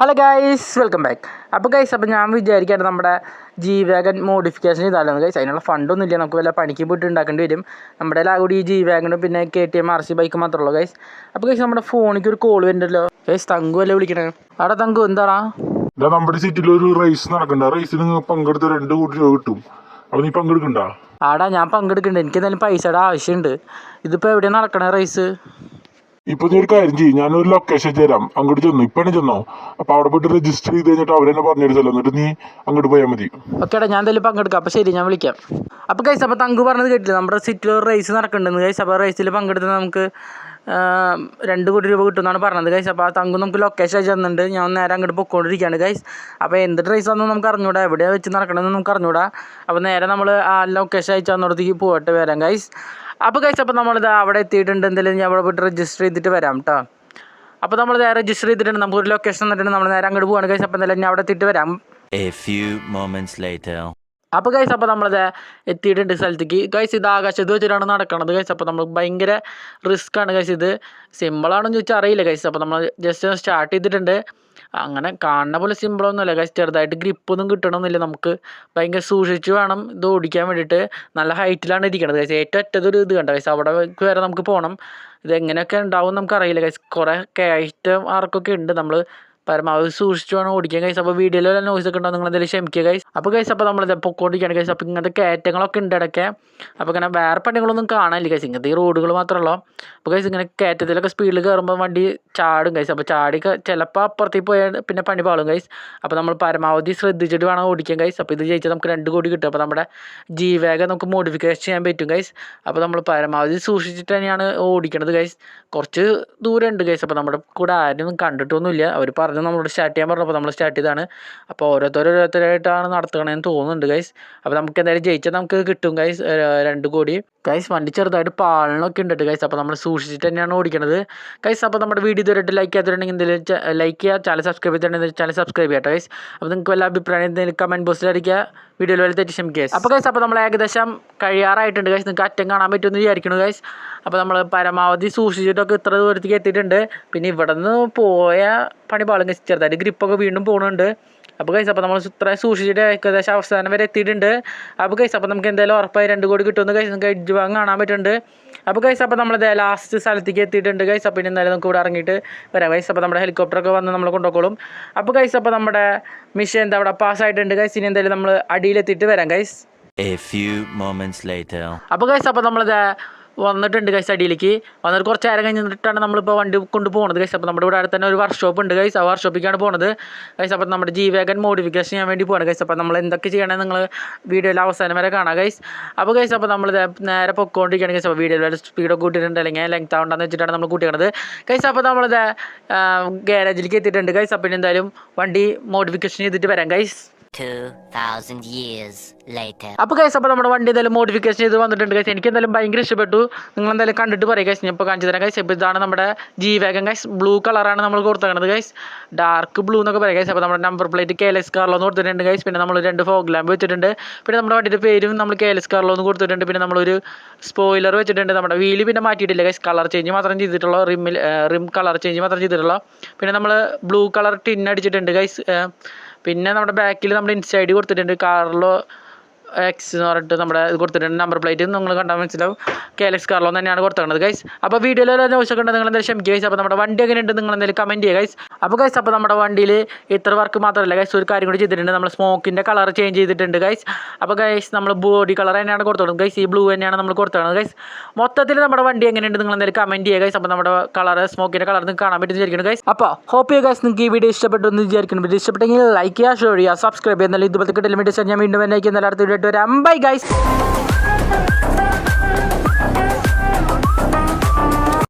Hello guys welcome back അപ്പോൾ guys അപ്പോൾ ഞാൻ വിചാരിക്കാണ് നമ്മുടെ ജി വാഗൻ മോഡിഫിക്കേഷൻ ചെയ്താലോ. ഗൈസ് അതിനുള്ള ഫണ്ടൊന്നും ഇല്ല നമുക്ക് വല്ല പണിക്ക് പോയിട്ട് ഉണ്ടാക്കേണ്ടി വരും. നമ്മുടെ കൂടി ഈ ജി വാഗനും പിന്നെ K T M R C bike മാത്രമേ ഉള്ളൂ ഗൈസ് അപ്പോൾ ഗൈസ് നമ്മുടെ ഫോണിക്ക് ഒരു കോൾ വരുന്നുണ്ടല്ലോ. ഗൈസ് തങ്കു അല്ലേ വിളിക്കണേ? അവിടെ തങ്കു എന്താടാ? നമ്മുടെ സിറ്റിയിൽ ഒരു റേസ് നടക്കണ്ട. റേസിൽ നിങ്ങൾ പങ്കെടുത്ത രണ്ട് കോടി രൂപ കിട്ടും. അപ്പോൾ നീ പങ്കെടുക്കണ്ട? ആടാ ഞാൻ പങ്കെടുക്കുന്നുണ്ട് എനിക്ക് എന്തായാലും പൈസയുടെ ആവശ്യമുണ്ട്. ഇതിപ്പോൾ എവിടെയാണ് നടക്കണേ റേസ് ഇപ്പൊ നീ ഒരു കാര്യം ചെയ്യും. ഞാനൊരു ലൊക്കേഷൻ തരാം. അങ്ങോട്ട് ചെന്നു. ഇപ്പൊ ചെന്നോ. അപ്പൊ അവിടെ പോയിട്ട് രജിസ്റ്റർ ചെയ്ത് കഴിഞ്ഞിട്ട് അവരെന്നെ പറഞ്ഞെടുത്തല്ലോ എന്നിട്ട് നീ അങ്ങോട്ട് പോയാൽ മതി. ഓക്കേടാ ഞാൻ എന്തായാലും പങ്കെടുക്കാം അപ്പൊ ശരി ഞാൻ വിളിക്കാം. അപ്പൊ കൈസ അപ്പൊ തങ്കു പറഞ്ഞത് കേട്ടില്ല? നമ്മുടെ സിറ്റിയിൽ റേസ് നടക്കുന്നുണ്ട് കൈസ അപ്പൊ റേസിൽ പങ്കെടുത്ത് നമുക്ക് രണ്ട് കോടി രൂപ കിട്ടുമെന്നാണ് പറഞ്ഞത് ഗൈസ് അപ്പോൾ ആ തങ്കു നമുക്ക് ലൊക്കേഷൻ അയച്ചു തന്നിട്ടുണ്ട്. ഞാൻ നേരെ അങ്ങോട്ട് പൊക്കോണ്ടിരിക്കുകയാണ് ഗൈസ് അപ്പോൾ എന്ത് റേസ് ആണെന്ന് നമുക്ക് അറിഞ്ഞൂടാ. എവിടെയാണ് വെച്ച് നടക്കണമെന്ന് നമുക്ക് അറിഞ്ഞൂടാ. അപ്പോൾ നേരെ നമ്മൾ ആ ലൊക്കേഷൻ അയച്ചു തന്നോടത്തേക്ക് പോകട്ടെ വരാം ഗൈസ് അപ്പോൾ കഴിച്ച അപ്പോൾ നമ്മളിത് അവിടെ എത്തിയിട്ടുണ്ട്. എന്തെങ്കിലും ഞാൻ അവിടെ പോയിട്ട് രജിസ്റ്റർ ചെയ്തിട്ട് വരാം കേട്ടോ അപ്പോൾ നമ്മൾ നേരെ രജിസ്റ്റർ ചെയ്തിട്ടുണ്ട്. നമുക്ക് ഒരു ലൊക്കേഷൻ തന്നിട്ടുണ്ട് നമ്മൾ നേരെ അങ്ങോട്ട് പോവാണ് കഴിച്ച അപ്പോൾ എന്തായാലും ഞാൻ അവിടെ എത്തിയിട്ട് വരാം. A few moments later. അപ്പോൾ ഗൈസ് അപ്പോൾ നമ്മളത് എത്തിയിട്ടുണ്ട് സ്ഥലത്തേക്ക്. ഗൈസ് ഇത് ആകാശത്ത് വെച്ചിട്ടാണ് നടക്കണത് ഗൈസ് അപ്പോൾ നമ്മൾ ഭയങ്കര റിസ്ക് ആണ് ഗൈസ് ഇത്. സിമ്പിളാണെന്ന് ചോദിച്ചാൽ അറിയില്ല ഗൈസ് അപ്പോൾ നമ്മൾ ജസ്റ്റ് സ്റ്റാർട്ട് ചെയ്തിട്ടുണ്ട്. അങ്ങനെ കാണുന്ന പോലെ സിമ്പിളൊന്നുമല്ല ഗൈസ് ചെറുതായിട്ട് ഗ്രിപ്പൊന്നും കിട്ടണമെന്നില്ല നമുക്ക് ഭയങ്കര സൂക്ഷിച്ച് വേണം ഇത് ഓടിക്കാൻ വേണ്ടിയിട്ട്. നല്ല ഹൈറ്റിലാണ് ഇരിക്കണത് ഗൈസ് ഏറ്റവും അറ്റതൊരു ഇത് കണ്ട ഗൈസ് അവിടെ വരെ നമുക്ക് പോകണം ഇത് എങ്ങനെയൊക്കെ ഉണ്ടാവും നമുക്കറിയില്ല ഗൈസ് കുറേ കയറ്റം ആർക്കൊക്കെ ഉണ്ട്. നമ്മൾ പരമാവധി സൂക്ഷിച്ച് വേണം ഓടിക്കാൻ കഴിച്ചു അപ്പോൾ വീഡിയോയിൽ വല്ല നോയ്സ് ഒക്കെ ഉണ്ടോ? നിങ്ങൾ എന്തെങ്കിലും ക്ഷമിക്കുക കൈസ് അപ്പോൾ ഗൈസ് അപ്പോൾ നമ്മൾ പൊക്കോണ്ടിരിക്കുകയാണ് കഴിച്ചു അപ്പോൾ ഇങ്ങനത്തെ കയറ്റങ്ങളൊക്കെ ഉണ്ട് ഇടയ്ക്ക്. അപ്പോൾ ഇങ്ങനെ വേറെ പണികളൊന്നും കാണാനില്ല ഗൈസ് ഇങ്ങനത്തെ ഈ റോഡുകൾ മാത്രമല്ലോ. അപ്പോൾ ഗൈസ് ഇങ്ങനെ കയറ്റത്തിലൊക്കെ സ്പീഡിൽ കയറുമ്പോൾ വണ്ടി ചാടും ഗൈസ് അപ്പോൾ ചാടി ചിലപ്പോൾ അപ്പുറത്തേക്ക് പോയാൽ പിന്നെ പണി പാളും ഗൈസ് അപ്പോൾ നമ്മൾ പരമാവധി ശ്രദ്ധിച്ചിട്ട് വേണം ഓടിക്കാൻ ഗൈസ് അപ്പോൾ ഇത് ജയിച്ചാൽ നമുക്ക് രണ്ട് കോടി കിട്ടും. അപ്പോൾ നമ്മുടെ ജി വേഗം നമുക്ക് മോഡിഫിക്കേഷൻ ചെയ്യാൻ പറ്റും ഗൈസ് അപ്പോൾ നമ്മൾ പരമാവധി സൂക്ഷിച്ചിട്ട് തന്നെയാണ് ഓടിക്കണത് ഗൈസ് കുറച്ച് ദൂരം ഉണ്ട് ഗൈസ് അപ്പോൾ നമ്മുടെ കൂടെ ആരും കണ്ടിട്ടൊന്നുമില്ല. അവർ പറഞ്ഞു നമ്മളോട് സ്റ്റാർട്ട് ചെയ്യാൻ പറഞ്ഞപ്പോൾ നമ്മൾ സ്റ്റാർട്ട് ചെയ്തതാണ്. അപ്പോൾ ഓരോരുത്തർ ഓരോരുത്തരായിട്ടാണ് നടത്തണതെന്ന് തോന്നുന്നുണ്ട് ഗൈസ് അപ്പോൾ നമുക്ക് എന്തായാലും ജയിച്ചാൽ നമുക്ക് കിട്ടും ഗൈസ് രണ്ട് കോടി. ഗൈസ് വണ്ടി ചെറുതായിട്ട് പാലനൊക്കെ ഉണ്ട് ഗൈസ് അപ്പോൾ നമ്മൾ സൂക്ഷിച്ചിട്ട് തന്നെയാണ് ഓടിക്കണത്. ഗൈസ് അപ്പോൾ നമ്മുടെ വീഡിയോ ഇതുവരെയായിട്ട് ലൈക്ക് ചെയ്തിട്ടുണ്ടെങ്കിൽ എന്തെങ്കിലും ലൈക്ക് ചെയ്യുക ചാനൽ സബ്സ്ക്രൈബ് ചെയ്തിട്ടുണ്ടെങ്കിൽ ചാനൽ സബ്സ്ക്രൈബ് ചെയ്യട്ടെ ഗൈസ് അപ്പോൾ നിങ്ങൾക്ക് വല്ല അഭിപ്രായം എന്തെങ്കിലും കമന്റ് ബോക്സിൽ അടിക്കുക വീഡിയോയിൽ വരെ തെറ്റി ക്ഷമിക്കുക അപ്പോൾ ഗൈസ് അപ്പോൾ നമ്മൾ ഏകദേശം കഴിയാറായിട്ടുണ്ട് ഗൈസ് നിങ്ങൾക്ക് അറ്റം കാണാൻ പറ്റുമെന്ന് വിചാരിക്കുന്നു ഗൈസ് അപ്പോൾ നമ്മൾ പരമാവധി സൂക്ഷിച്ചിട്ടൊക്കെ ഇത്ര ദൂരത്തേക്ക് എത്തിയിട്ടുണ്ട്. പിന്നെ ഇവിടെ നിന്ന് പോയ പണി പാളും ചെറുതായിട്ട് ഗ്രിപ്പൊക്കെ വീണ്ടും പോകുന്നുണ്ട് അപ്പോൾ ഗൈസ് അപ്പോൾ നമ്മൾ ഇത്ര സൂക്ഷിച്ചിട്ട് ഏകദേശം അവസാനം വരെ എത്തിയിട്ടുണ്ട്. അപ്പോൾ ഗൈസ് അപ്പോൾ നമുക്ക് എന്തായാലും ഉറപ്പായി രണ്ട് കോടി കിട്ടുമെന്ന് ഗൈസ് നമുക്ക് എഡ്ജ് ഭാഗം കാണാൻ പറ്റുന്നുണ്ട്. അപ്പോൾ ഗൈസ് അപ്പോൾ നമ്മൾ ലാസ്റ്റ് സ്ഥലത്തേക്ക് എത്തിയിട്ടുണ്ട് ഗൈസ് അപ്പോൾ ഇനി എന്തായാലും നമുക്ക് ഇവിടെ ഇറങ്ങിയിട്ട് വരാം. ഗൈസ് അപ്പോൾ നമ്മുടെ ഹെലികോപ്റ്ററൊക്കെ വന്ന് നമ്മൾ കൊണ്ടുപോയിക്കോളും. അപ്പോൾ ഗൈസ് അപ്പോൾ നമ്മുടെ മിഷൻ എന്താ അവിടെ പാസ്സായിട്ടുണ്ട് കൈസ് ഇനി എന്തായാലും നമ്മൾ അടിയിലെത്തിയിട്ട് വരാം guys A few moments later. അപ്പോൾ ഗൈസ് അപ്പോൾ നമ്മളിത് വന്നിട്ടുണ്ട് ഗൈസ് അടിയിലേക്ക്. വന്നിട്ട് കുറച്ച് നേരം കഴിഞ്ഞിട്ടാണ് നമ്മളിപ്പോൾ വണ്ടി കൊണ്ട് പോകുന്നത് ഗൈസ് അപ്പോൾ നമ്മുടെ ഇവിടെ അടുത്ത് തന്നെ ഒരു വർക്ക്ഷോപ്പ് ഉണ്ട് ഗൈസ് ആ വർക്ക്ഷോപ്പിലേക്കാണ് പോകുന്നത് ഗൈസ് അപ്പോൾ നമ്മുടെ ജി വേഗൻ മോഡിഫിക്കേഷൻ ചെയ്യാൻ വേണ്ടി പോകണം ഗൈസ് അപ്പോൾ നമ്മൾ എന്തൊക്കെ ചെയ്യണമെന്ന് നിങ്ങൾ വീഡിയോയിൽ അവസാനം വരെ കാണാം ഗൈസ് അപ്പോൾ ഗൈസ് അപ്പോൾ നമ്മൾ നേരെ പൊക്കോണ്ടിരിക്കുകയാണ് ഗൈസ് അപ്പോൾ വീഡിയോയിൽ സ്പീഡൊക്കെ കൂട്ടിയിട്ടുണ്ട് അല്ലെങ്കിൽ ലെങ്ത് ആവണ്ടെന്ന് വെച്ചിട്ടാണ് നമ്മൾ കൂട്ടിയത് ഗൈസ് അപ്പോൾ നമ്മൾ ഗാരേജിലേക്ക് എത്തിയിട്ടുണ്ട് ഗൈസ് അപ്പോൾ എന്തായാലും വണ്ടി മോഡിഫിക്കേഷൻ ചെയ്തിട്ട് വരാം ഗൈസ് 2,000 കൈസ് അപ്പൊ നമ്മുടെ വണ്ടി എന്തായാലും മോഡിഫിക്കേഷൻ ചെയ്ത് വന്നിട്ടുണ്ട് കൈസ് എനിക്ക് എന്തായാലും ഭയങ്കര ഇഷ്ടപ്പെട്ടു. നിങ്ങൾ എന്തായാലും കണ്ടിട്ട് പറയും കൈസ് ഞാൻ ഇപ്പോൾ കാണിച്ചു തരാം കൈസ് ഇപ്പൊ ഇതാണ് നമ്മുടെ ജി വേഗൻ കൈസ് ബ്ലൂ കളറാണ് നമ്മൾ കൊടുത്തേക്കുന്നത് കൈസ് ഡാർക്ക് ബ്ലൂ എന്നൊക്കെ പറയാം കൈസ് അപ്പോൾ നമ്മുടെ number plate K L S Carlo എന്ന് കൊടുത്തിട്ടുണ്ട് കൈസ് പിന്നെ നമ്മൾ രണ്ട് ഫോഗ് ലാമ്പ് വെച്ചിട്ടുണ്ട്. പിന്നെ നമ്മുടെ വണ്ടിയുടെ പേരും നമ്മൾ കെ എൽ എസ് കാർലോ എന്ന് കൊടുത്തിട്ടുണ്ട്. പിന്നെ നമ്മളൊരു സ്പോയിലർ വെച്ചിട്ടുണ്ട്. നമ്മുടെ വീൽ പിന്നെ മാറ്റിയിട്ടില്ല കൈസ് കളർ ചേഞ്ച് മാത്രം ചെയ്തിട്ടുള്ളൂ റിമ്മിൽ റിം കളർ ചേഞ്ച് മാത്രം ചെയ്തിട്ടുള്ളൂ. പിന്നെ നമ്മൾ ബ്ലൂ കളർ ടിൻ അടിച്ചിട്ടുണ്ട് ഗൈസ് പിന്നെ നമ്മുടെ ബാക്കിൽ നമ്മുടെ ഇൻസൈഡ് കൊടുത്തിട്ടുണ്ട്. കാറിലോ എക്സ് എന്ന് പറഞ്ഞിട്ട് നമ്മുടെ ഇത് കൊടുത്തിട്ടുണ്ട്. നമ്പർ പ്ലേറ്റ് നിങ്ങൾ കണ്ടാൽ മനസ്സിലാവും. കെ എൽ എക്സ് കാർലോ തന്നെയാണ് കൊടുത്തത് ഗൈസ് അപ്പോൾ വീഡിയോയിൽ ആവശ്യമൊക്കെ ഉണ്ട് നിങ്ങൾ എന്തായാലും ക്ഷമിക്കുക ഗൈസ് അപ്പോൾ നമ്മുടെ വണ്ടി എങ്ങനെ ഉണ്ട് നിങ്ങൾ എന്തെങ്കിലും കമന്റ് ചെയ്യുക ഗൈസ് അപ്പോൾ ഗൈസ് അപ്പോൾ നമ്മുടെ വണ്ടിയിൽ ഇത്ര വർക്ക് മാത്രമല്ല ഗൈസ് ഒരു കാര്യം കൂടി ചെയ്തിട്ടുണ്ട്. നമ്മൾ സ്മോക്കിന്റെ കളർ ചേഞ്ച് ചെയ്തിട്ടുണ്ട് ഗൈസ് അപ്പോൾ ഗൈസ് നമ്മൾ ബോഡി കളർ തന്നെയാണ് കൊടുത്തത് ഗൈസ് ഈ ബ്ലൂ തന്നെയാണ് നമ്മൾ കൊടുത്തത് ഗൈസ് മൊത്തത്തിൽ നമ്മുടെ വണ്ടി എങ്ങനെ ഉണ്ട് നിങ്ങൾ എന്തെങ്കിലും കമന്റ് ചെയ്യുക ഗൈസ് അപ്പോൾ നമ്മുടെ കളർ സ്മോക്കിന്റെ കളർ നിങ്ങൾക്ക് കാണാൻ പറ്റും വിചാരിക്കുന്നു ഗൈസ് അപ്പോൾ ഹോപ്പ് യു ഗൈസ് നിങ്ങൾക്ക് ഈ വീഡിയോ ഇഷ്ടപ്പെട്ടു എന്ന് വിചാരിക്കുന്നു. ഇഷ്ടപ്പെട്ടെങ്കിൽ ലൈക്ക് ചെയ്യുക ഷെയർ ചെയ്യുക സബ്സ്ക്രൈബ് ചെയ്യുക. എന്നാലും ഇതുപോലത്തെ കിട്ടില്ല വേണ്ടി ഞാൻ വീണ്ടും എന്നേക്കും നല്ല അടുത്ത വരാം ബൈ ഗൈസ്